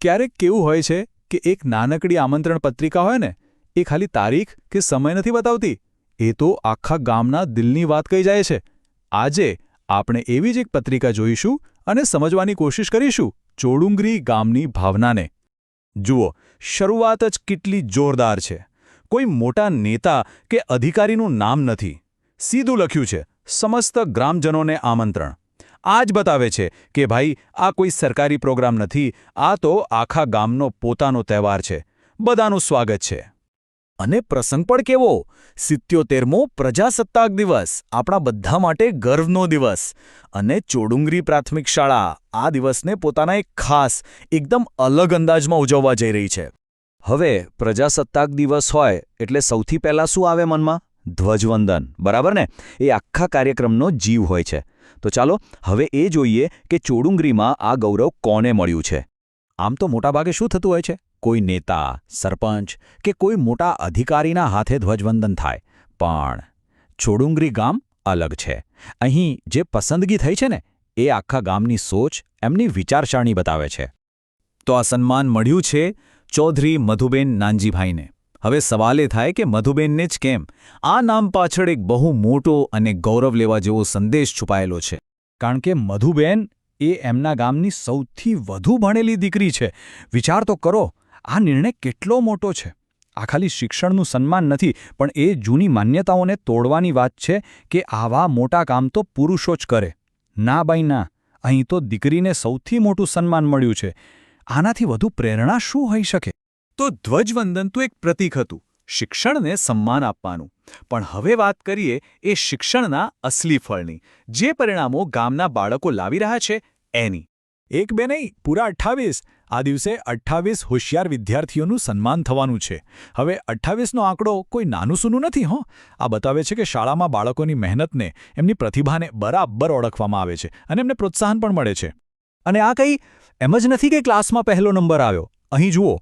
ક્યારેક કેવું હોય છે કે એક નાનકડી આમંત્રણ પત્રિકા હોય ને, એ ખાલી તારીખ કે સમય નથી બતાવતી? એ તો આખા ગામના દિલની વાત કહી જાય છે. આજે આપણે એવી જ એક પત્રિકા જોઈશું અને સમજવાની કોશિશ કરીશું ચોડુંગરી ગામની ભાવનાને. જુઓ, શરૂઆત જ કેટલી જોરદાર છે. કોઈ મોટા નેતા કે અધિકારીનું નામ નથી. સીધું લખ્યું છે, સમસ્ત ગ્રામજનોને આમંત્રણ. આ જ બતાવે છે કે ભાઈ, આ કોઈ સરકારી પ્રોગ્રામ નથી, આ તો આખા ગામનો પોતાનો તહેવાર છે. બધાનું સ્વાગત છે. અને પ્રસંગ પણ કેવો? સિત્યોતેરમો પ્રજાસત્તાક દિવસ, આપણા બધા માટે ગર્વનો દિવસ. અને ચોડુંગરી પ્રાથમિક શાળા, આ દિવસને પોતાના એક ખાસ, એકદમ અલગ અંદાજમાં ઉજવવા જઈ રહી છે. હવે, પ્રજાસત્તાક દિવસ હોય, એટલે સૌથી પહેલાં શું આવે મનમાં? ધ્વજવંદન, બરાબર ને? એ આખા કાર્યક્રમનો જીવ હોય છે. તો ચાલો હવે એ જોઈએ કે ચોડુંગરીમાં આ ગૌરવ કોને મળ્યું છે. આમ તો મોટાભાગે શું થતું હોય છે? કોઈ નેતા, સરપંચ કે કોઈ મોટા અધિકારીના હાથે ધ્વજવંદન થાય. પણ ચોડુંગરી ગામ અલગ છે. અહીં જે પસંદગી થઈ છે ને, એ આખા ગામની સોચ, એમની વિચારસરણી બતાવે છે. તો આ સન્માન મળ્યું છે ચૌધરી મધુબેન નાનજીભાઈને. હવે સવાલ એ થાય કે મધુબેનને જ કેમ? આ નામ પાછળ એક બહુ મોટો અને ગૌરવ લેવા જેવો સંદેશ છુપાયેલો છે. કારણ કે મધુબેન એ એમના ગામની સૌથી વધુ ભણેલી દીકરી છે. વિચાર તો કરો, આ નિર્ણય કેટલો મોટો છે? આ ખાલી શિક્ષણનું સન્માન નથી, પણ એ જૂની માન્યતાઓને તોડવાની વાત છે કે આવા મોટા કામ તો પુરુષો જ કરે. ના બાઈ, ના. અહીં તો દીકરીને સૌથી મોટું સન્માન મળ્યું છે. આનાથી વધુ પ્રેરણા શું હોઈ શકે? તો ધ્વજવંદન તો એક પ્રતીક હતું, શિક્ષણને સન્માન આપવાનું. પણ હવે વાત કરીએ એ શિક્ષણના અસલી ફળની. જે પરિણામો ગામના બાળકો લાવી રહ્યા છે, એની. એક બે નહીં, પૂરા અઠ્ઠાવીસ. આ દિવસે અઠ્ઠાવીસ હોશિયાર વિદ્યાર્થીઓનું સન્માન થવાનું છે. હવે અઠ્ઠાવીસનો આંકડો કોઈ નાનું સૂનું નથી, હો? આ બતાવે છે કે શાળામાં બાળકોની મહેનતને એમની પ્રતિભાને બરાબર ઓળખવામાં આવે છે અને એમને પ્રોત્સાહન પણ મળે છે. અને આ કંઈ એમ જ નથી કે ક્લાસમાં પહેલો નંબર આવ્યો. અહીં જુઓ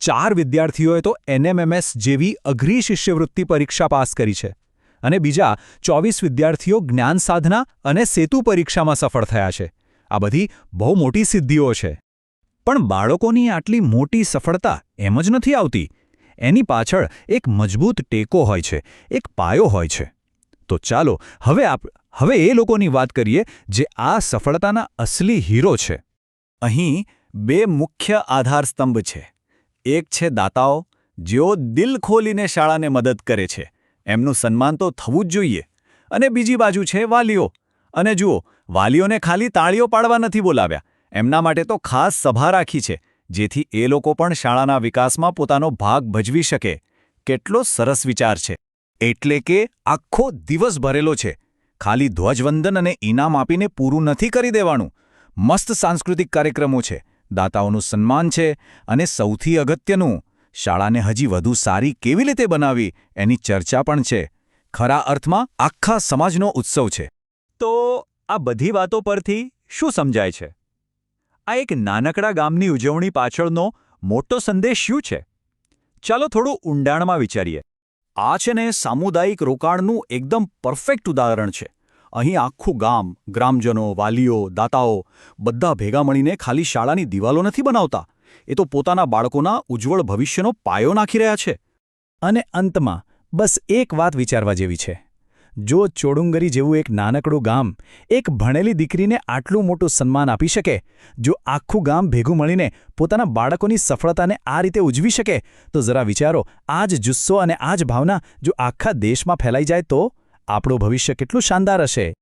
ચાર વિદ્યાર્થીઓએ તો એનએમએમએસ જેવી અઘરી શિષ્યવૃત્તિ પરીક્ષા પાસ કરી છે અને બીજા ચોવીસ વિદ્યાર્થીઓ જ્ઞાન સાધના અને સેતુ પરીક્ષામાં સફળ થયા છે. આ બધી બહુ મોટી સિદ્ધિઓ છે. પણ બાળકોની આટલી મોટી સફળતા એમ જ નથી આવતી. એની પાછળ એક મજબૂત ટેકો હોય છે, એક પાયો હોય છે. તો ચાલો, હવે આપ, હવે એ લોકોની વાત કરીએ જે આ સફળતાના અસલી હીરો છે. અહીં બે મુખ્ય આધારસ્તંભ છે. એક છે દાતાઓ, જેઓ દિલ ખોલીને શાળાને મદદ કરે છે. એમનું સન્માન તો થવું જ જોઈએ. અને બીજી બાજુ છે વાલીઓ. અને જુઓ, વાલીઓને ખાલી તાળીઓ પાડવા નથી બોલાવ્યા. એમના માટે તો ખાસ સભા રાખી છે, જેથી એ લોકો પણ શાળાના વિકાસમાં પોતાનો ભાગ ભજવી શકે. કેટલો સરસ વિચાર છે. એટલે કે આખો દિવસ ભરેલો છે. ખાલી ધ્વજવંદન અને ઇનામ આપીને પૂરું નથી કરી દેવાનું. મસ્ત સાંસ્કૃતિક કાર્યક્રમો છે. દાતાઓનું સન્માન છે અને સૌથી અગત્યનું, શાળાને હજી વધુ સારી કેવી રીતે બનાવી એની ચર્ચા પણ છે. ખરા અર્થમાં, આખા સમાજનો ઉત્સવ છે. તો આ બધી વાતો પરથી શું સમજાય છે? આ એક નાનકડા ગામની ઉજવણી પાછળનો મોટો સંદેશ શું છે? ચાલો થોડું ઊંડાણમાં વિચારીએ. આ છે ને સામુદાયિક રોકાણનું એકદમ પરફેક્ટ ઉદાહરણ છે. અહીં આખું ગામ, ગ્રામજનો, વાલીઓ, દાતાઓ બધા ભેગા મળીને ખાલી શાળાની દિવાલો નથી બનાવતા. એ તો પોતાના બાળકોના ઉજ્જવળ ભવિષ્યનો પાયો નાખી રહ્યા છે. અને અંતમાં, બસ એક વાત વિચારવા જેવી છે. જો ચોડુંગરી જેવું એક નાનકડું ગામ એક ભણેલી દીકરીને આટલું મોટું સન્માન આપી શકે, જો આખું ગામ ભેગું મળીને પોતાના બાળકોની સફળતાને આ રીતે ઉજવી શકે, તો જરા વિચારો, આ જ જુસ્સો અને આ જ ભાવના જો આખા દેશમાં ફેલાઈ જાય તો આપણું ભવિષ્ય કેટલું શાનદાર હશે.